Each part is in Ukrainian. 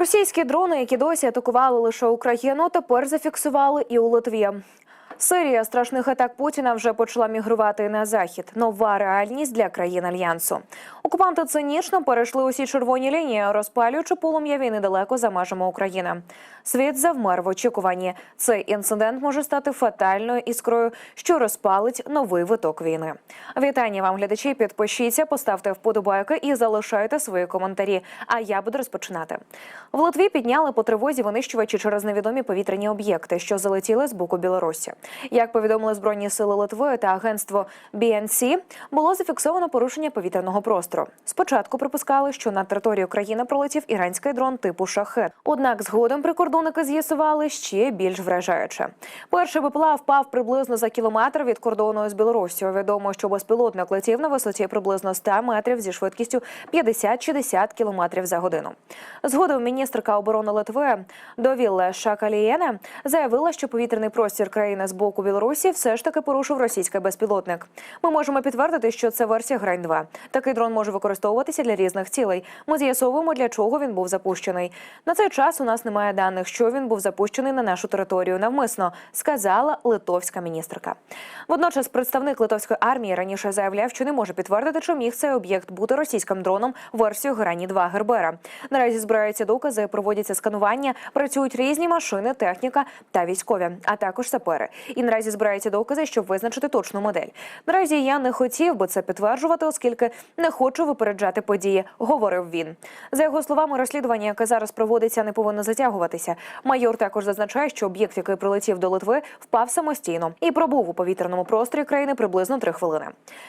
Російські дрони, які досі атакували лише Україну, тепер зафіксували і у Литві. Серія страшних атак Путіна вже почала мігрувати на захід. Нова реальність для країн альянсу. Окупанти цинічно перейшли усі червоні лінії, розпалюючи полум'я війни далеко за межами України. Світ завмер в очікуванні. Цей інцидент може стати фатальною іскрою, що розпалить новий виток війни. Вітання вам, глядачі. Підпишіться, поставте вподобайки і залишайте свої коментарі. А я буду розпочинати. В Литві підняли по тривозі винищувачі через невідомі повітряні об'єкти, що залетіли з боку Білорусі. Як повідомили збройні сили Литви та агентство BNC, було зафіксовано порушення повітряного простору. Спочатку припускали, що на територію країни пролетів іранський дрон типу шахет. Однак згодом прикордонники з'ясували ще більш вражаюче. Перший БПЛА впав приблизно за кілометр від кордону з Білорусією. Відомо, що безпілотник летів на висоті приблизно 100 метрів зі швидкістю 50-60 кілометрів за годину. Згодом міністрка оборони Литви Довіле Шакалієне заявила, що повітряний простір країни з боку Білорусі все ж таки порушив російський безпілотник. Ми можемо підтвердити, що це версія Грань 2 Такий дрон може використовуватися для різних цілей. Ми з'ясовуємо, для чого він був запущений. На цей час у нас немає даних, що він був запущений на нашу територію навмисно, сказала литовська міністерка. Водночас, представник литовської армії раніше заявляв, що не може підтвердити, чи міг цей об'єкт бути російським дроном версією Грані 2 Гербера. Наразі збираються докази, проводяться сканування, працюють різні машини, техніка та військові, а також сапери. І наразі збираються докази, щоб визначити точну модель. Наразі я не хотів би це підтверджувати, оскільки не хочу випереджати події, говорив він. За його словами, розслідування, яке зараз проводиться, не повинно затягуватися. Майор також зазначає, що об'єкт, який прилетів до Литви, впав самостійно і пробув у повітряному просторі країни приблизно три хвилини.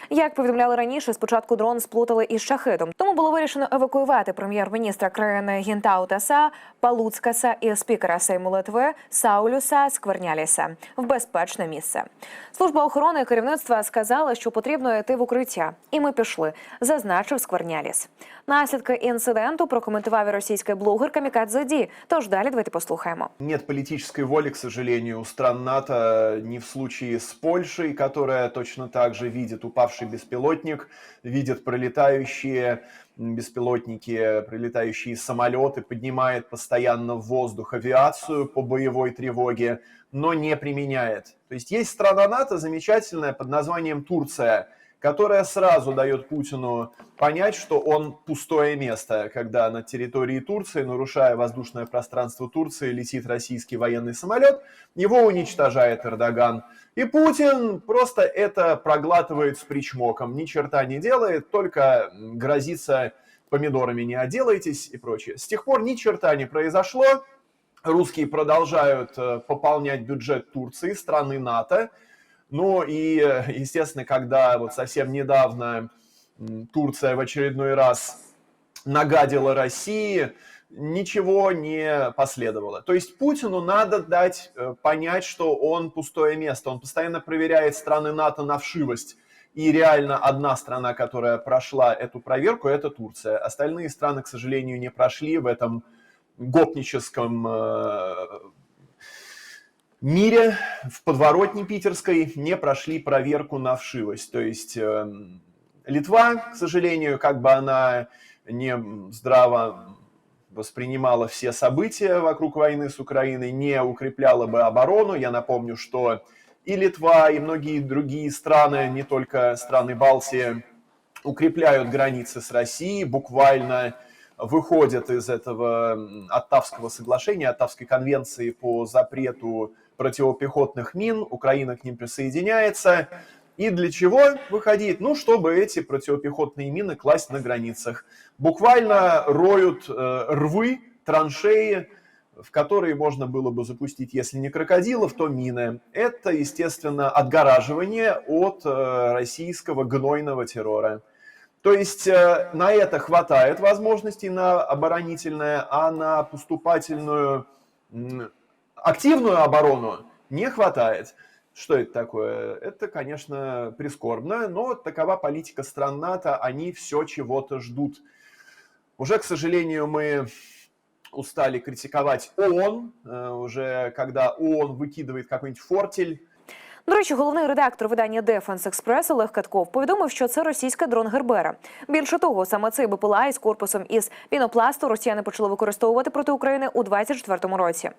Як повідомляли раніше, спочатку дрон сплутали із шахидом, тому було вирішено евакуювати прем'єр-міністра країни Гінтаутаса Палуцкаса і спікера Сейму Литви Саулюса Скверняліса в безпечне місце. Служба охорони керівництва сказала, що потрібно йти в укриття, і ми пішли, зазначив Скверняліс. Наслідки інциденту прокоментував і російський блогер Камікадзе Ді. Тож далі давайте послухаємо. Нет политической воли, к сожалению, у стран НАТО ни в случае с Польшей, которая точно так же видит упавший беспилотник, видит пролетающие беспилотники, прилетающие самолеты, поднимает постоянно в воздух авиацию по боевой тревоге, но не применяет. То есть есть страна НАТО замечательная под названием Турция, которая сразу дает Путину понять, что он пустое место, когда на территории Турции, нарушая воздушное пространство Турции, летит российский военный самолет, его уничтожает Эрдоган. И Путин просто это проглатывает с причмоком, ни черта не делает, только грозится помидорами не отделаетесь и прочее. С тех пор ни черта не произошло, русские продолжают э, пополнять бюджет Турции, страны НАТО, ну и, э, естественно, когда вот совсем недавно Турция в очередной раз нагадила России, ничего не последовало. То есть Путину надо дать э, понять, что он пустое место. Он постоянно проверяет страны НАТО на вшивость. И реально одна страна, которая прошла эту проверку, это Турция. Остальные страны, к сожалению, не прошли в этом гопническом э, мире, в подворотне питерской, не прошли проверку на вшивость. То есть э, Литва, к сожалению, как бы она не здраво воспринимала все события вокруг войны с Украиной, не укрепляла бы оборону. Я напомню, что и Литва, и многие другие страны, не только страны Балтии, укрепляют границы с Россией, буквально выходят из этого м, Оттавского соглашения, Оттавской конвенции по запрету противопехотных мин. Украина к ним присоединяется. И для чего выходить? Ну, чтобы эти противопехотные мины класть на границах. Буквально роют э, рвы, траншеи, в которые можно было бы запустить, если не крокодилов, то мины. Это, естественно, отгораживание от э, российского гнойного террора. То есть э, на это хватает возможностей на оборонительное, а на поступательную активную оборону не хватает. Что это такое? Это, конечно, прискорбно, но такова политика стран НАТО, они все чего-то ждут. Уже, к сожалению, мы устали критиковать ООН, э, уже когда ООН выкидывает какой-нибудь фортель, До речі, головний редактор видання Defense Express Олег Катков повідомив, що це російський дрон Гербера. Більше того, саме цей БПЛА із корпусом із пінопласту росіяни почали використовувати проти України у 24-му році.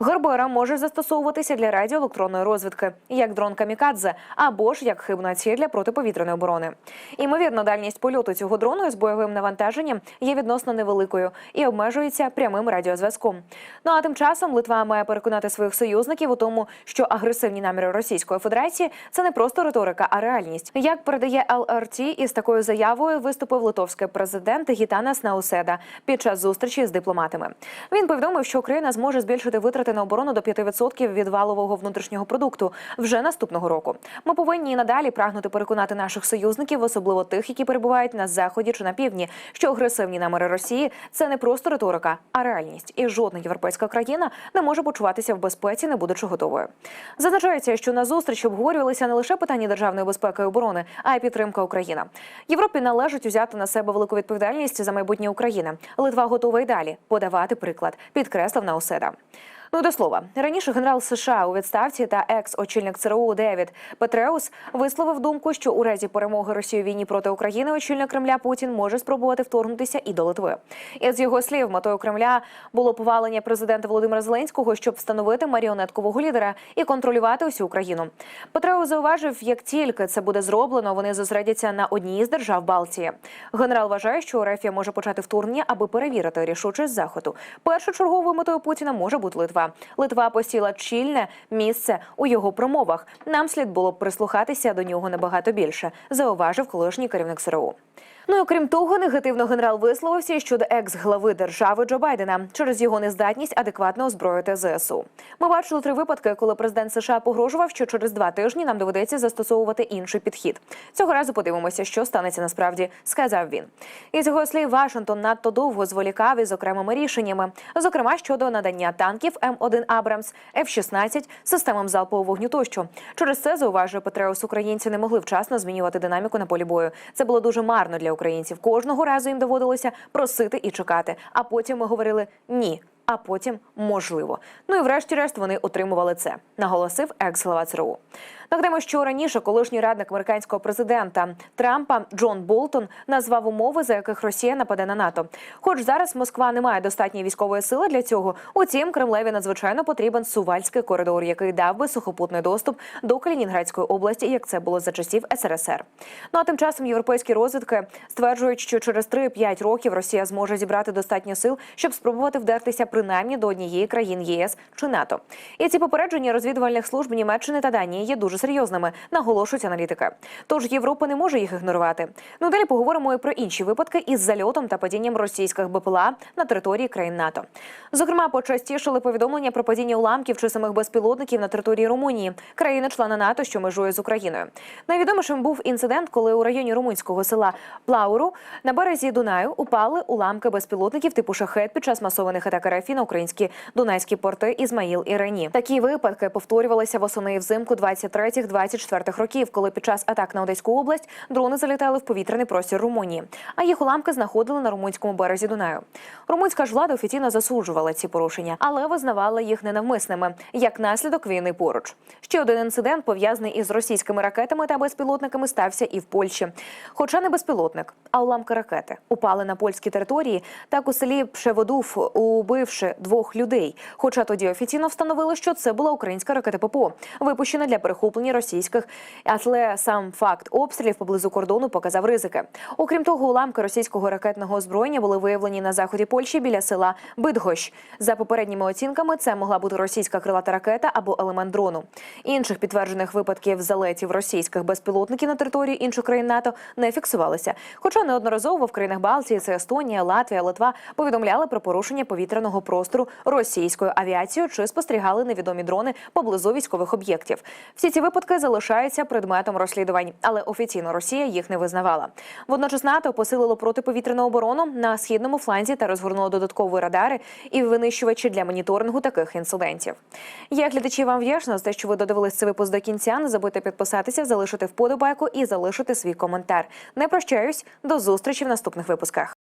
Гербера може застосовуватися для радіоелектронної розвідки, як дрон Камікадзе, або ж як хибна ціль для протиповітряної оборони. Імовірно, дальність польоту цього дрону із бойовим навантаженням є відносно невеликою і обмежується прямим радіозв'язком. Ну а тим часом Литва має переконати своїх союзників у тому, що агресивні наміри Російської Федерації це не просто риторика, а реальність. Як передає ЛРТ, із такою заявою виступив литовський президент Гітанас Науседа під час зустрічі з дипломатами. Він повідомив, що Україна зможе збільшити витрати на оборону до 5% від валового внутрішнього продукту вже наступного року. Ми повинні і надалі прагнути переконати наших союзників, особливо тих, які перебувають на заході чи на півдні, що агресивні наміри Росії це не просто риторика, а реальність. І жодна європейська країна не може почуватися в безпеці, не будучи готовою. Зазначається, що на зустрічі обговорювалися не лише питання державної безпеки і оборони, а й підтримка України. Європі належить взяти на себе велику відповідальність за майбутнє України. Литва готова й далі подавати приклад, підкреслив Науседа. Ну до слова, раніше генерал США у відставці та екс-очільник ЦРУ Девід Петреус висловив думку, що у разі перемоги Росії у війні проти України очільник Кремля Путін може спробувати вторгнутися і до Литви. З його слів, метою Кремля було повалення президента Володимира Зеленського, щоб встановити маріонеткового лідера і контролювати усю Україну. Петреус зауважив, як тільки це буде зроблено, вони зосередяться на одній з держав Балтії. Генерал вважає, що Рефія може почати вторгнення, аби перевірити рішучість заходу. Першочерговою метою Путіна може бути Литва. Литва посіла чільне місце у його промовах. Нам слід було прислухатися до нього набагато більше, зауважив колишній керівник СРУ. Ну і окрім того, негативно генерал висловився щодо екс-глави держави Джо Байдена через його нездатність адекватно озброїти ЗСУ. Ми бачили три випадки, коли президент США погрожував, що через два тижні нам доведеться застосовувати інший підхід. Цього разу подивимося, що станеться насправді, сказав він. Із його слів, Вашингтон надто довго зволікав із окремими рішеннями, зокрема щодо надання танків М1 Абрамс, F-16, системам залпового вогню тощо. Через це зауважує Петреус, українці не могли вчасно змінювати динаміку на полі бою. Це було дуже марно для українців. Кожного разу їм доводилося просити і чекати. А потім ми говорили ні. А потім можливо. Ну і врешті-решт вони отримували це, наголосив екс-глава ЦРУ. Нагадаємо, що раніше колишній радник американського президента Трампа Джон Болтон назвав умови, за яких Росія нападе на НАТО. Хоч зараз Москва не має достатньої військової сили для цього. Утім, Кремлеві надзвичайно потрібен сувальський коридор, який дав би сухопутний доступ до Калінінградської області, як це було за часів СРСР. Ну а тим часом європейські розвідки стверджують, що через 3-5 років Росія зможе зібрати достатньо сил, щоб спробувати вдертися принаймні до однієї країн ЄС чи НАТО. І ці попередження розвідувальних служб Німеччини та Данії є дуже серйозними, наголошують аналітики. Тож Європа не може їх ігнорувати. Ну далі поговоримо і про інші випадки із зальотом та падінням російських БПЛА на території країн НАТО. Зокрема, почастішили повідомлення про падіння уламків чи самих безпілотників на території Румунії, країни-члена НАТО, що межує з Україною. Найвідомішим був інцидент, коли у районі румунського села Плауру на березі Дунаю упали уламки безпілотників типу шахет під час масованих атак РФ на українські дунайські порти Ізмаїл і Рені. Такі випадки повторювалися восени і взимку 23-24 років, коли під час атак на Одеську область дрони залітали в повітряний простір Румунії, а їх уламки знаходили на румунському березі Дунаю. Румунська ж влада офіційно засуджувала ці порушення, але визнавала їх ненавмисними як наслідок війни поруч. Ще один інцидент пов'язаний із російськими ракетами та безпілотниками стався і в Польщі. Хоча не безпілотник, а уламки ракети упали на польській території, так у селі Пшеводув, убивши двох людей. Хоча тоді офіційно встановили, що це була українська ракета ППО, випущена для перехоплення російських, але сам факт обстрілів поблизу кордону показав ризики. Окрім того, уламки російського ракетного озброєння були виявлені на заході Польщі біля села Бидгощ. За попередніми оцінками, це могла бути російська крилата ракета або елемент дрону. Інших підтверджених випадків залетів російських безпілотників на території інших країн НАТО не фіксувалося. Хоча неодноразово в країнах Балтії, це Естонія, Латвія, Литва повідомляли про порушення повітряного простору російською авіацією чи спостерігали невідомі дрони поблизу військових об'єктів. Всі ці випадки залишаються предметом розслідувань, але офіційно Росія їх не визнавала. Водночас НАТО посилило протиповітряну оборону на східному фланзі та розгорнуло додаткові радари і винищувачі для моніторингу таких інцидентів. Я глядачі вам вдячна за те, що ви додивились цей випуск до кінця. Не забудьте підписатися, залишити вподобайку і залишити свій коментар. Не прощаюсь до зустрічі в наступних випусках.